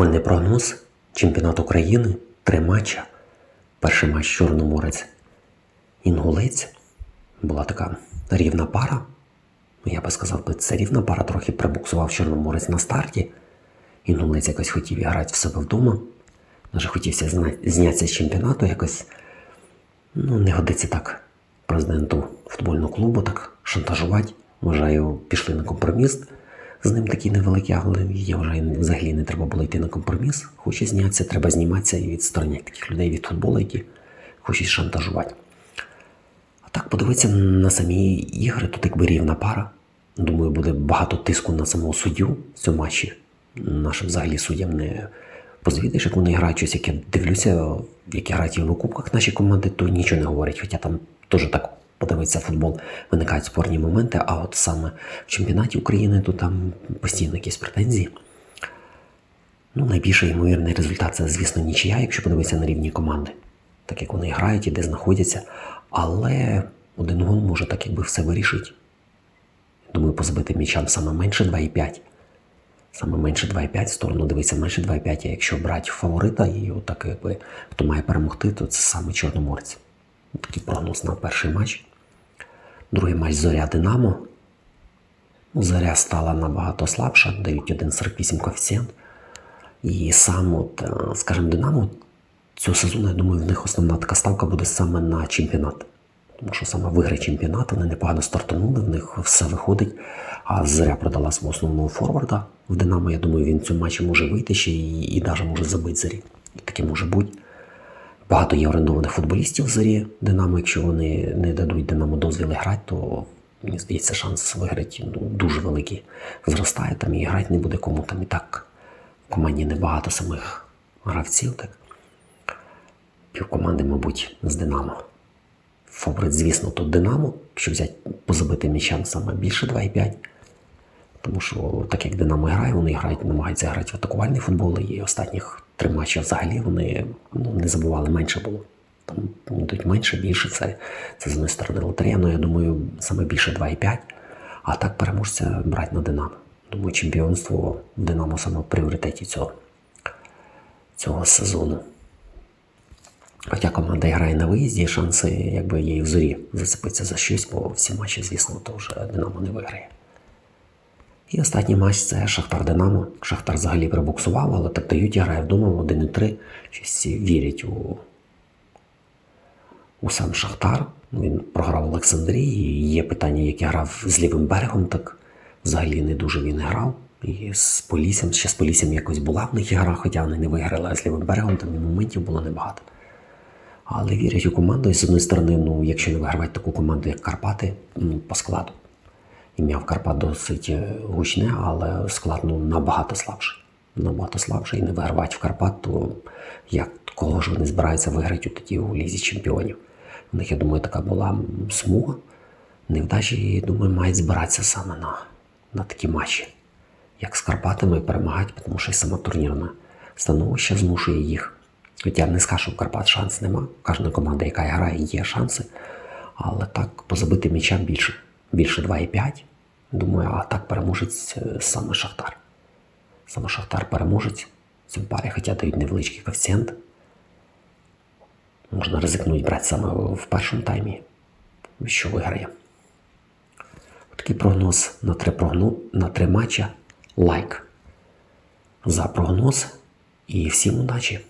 Футбольний прогноз. Чемпіонат України. Три матча. Перший матч Чорноморець. Інгулець. Була така рівна пара. Ну, Я би сказав, би, це рівна пара, трохи прибуксував Чорноморець на старті. Інгулець якось хотів грати в себе вдома. Даже хотівся знятися з чемпіонату якось. Ну, не годиться так президенту футбольного клубу так шантажувати. Вважаю, пішли на компроміс. З ним такий невеликий, але я вважаю, взагалі не треба було йти на компроміс. Хоче знятися, треба зніматися і відстороняти таких людей від футболу, які хочуть шантажувати. А так, подивитися на самі ігри, тут якби рівна пара. Думаю, буде багато тиску на самого суддю в цьому матчі. Нашим взагалі суддям не позвідиш, як вони грають щось, як я дивлюся, як грають в Єврокубках наші команди, то нічого не говорять. Хоча там теж так подивитися футбол, виникають спорні моменти, а от саме в чемпіонаті України то там постійно якісь претензії. Ну, найбільший ймовірний результат це, звісно, нічия, якщо подивитися на рівні команди, так як вони грають і де знаходяться. Але один гол може так якби все вирішити. Думаю, позбити м'ячам саме менше 2,5. Саме менше 2,5 в сторону дивиться менше 2,5. А якщо брати фаворита і отак, якби хто має перемогти, то це саме Чорноморець. Такий прогноз на перший матч. Другий матч Зоря Динамо. Ну, Зоря стала набагато слабша, дають 1,48 коефіцієнт. І сам, от, е, скажімо, Динамо цього сезону, я думаю, в них основна така ставка буде саме на чемпіонат. Тому що саме виграє чемпіонат, вони непогано стартанули, в них все виходить. А Зоря продала свого основного форварда в Динамо. Я думаю, він в цьому матчі може вийти ще і, і навіть може забити зорі. І таке може бути. Багато є орендованих футболістів в зорі Динамо. Якщо вони не дадуть Динамо дозвіл грати, то мені здається, шанс виграти ну, дуже великий. Зростає там і грати не буде кому там і так. В команді небагато самих гравців. Так. Півкоманди, мабуть, з Динамо. Фаворит, звісно, тут Динамо, якщо взяти по забитим м'ячам саме більше 2,5. Тому що, так як Динамо грає, вони грають, намагаються грати в атакувальний футбол, і останніх три матчі взагалі вони ну, не забували, менше було. Там йдуть менше, більше. Це, це з однієї сторони лотерея, але я думаю, саме більше 2,5. А так переможця брати на Динамо. Думаю, чемпіонство в Динамо саме в пріоритеті цього, цього сезону. Хоча команда грає на виїзді, шанси якби є в зорі зацепитися за щось, бо всі матчі, звісно, то вже Динамо не виграє. І останній матч це Шахтар Динамо. Шахтар взагалі прибуксував, але так дають грає вдома 1-3. Щось вірять у, у сам Шахтар. Ну, Він програв Олександрії. Є питання, як я грав з лівим берегом, так взагалі не дуже він грав. І з Поліссям, ще з Поліссям якось була в них ігра, хоча вони не виграли, а з лівим берегом там і моментів було небагато. Але вірять у команду, і з однієї сторони, ну, якщо не вигравати таку команду, як Карпати, ну, по складу. Ім'я в Карпат досить е, гучне, але склад ну, набагато слабший. Набагато слабший. І не вигравати в Карпат, то як кого ж вони збираються виграти тоді у Лізі Чемпіонів? У них, я думаю, така була смуга. Невдачі, я думаю, мають збиратися саме на, на такі матчі, як з Карпатами перемагати, тому що і сама турнірна становище змушує їх. Хоча не скажу, що в Карпат шанс нема. Кожна команда, яка грає, є шанси. Але так позабити м'яча більше. Більше 2,5. Думаю, а так переможець е, саме Шахтар. Саме Шахтар переможець в парі, хоча дають невеличкий коефіцієнт. Можна ризикнути брати саме в першому таймі, що виграє. Такий прогноз на три, прогно... на три матча. Лайк за прогноз і всім удачі!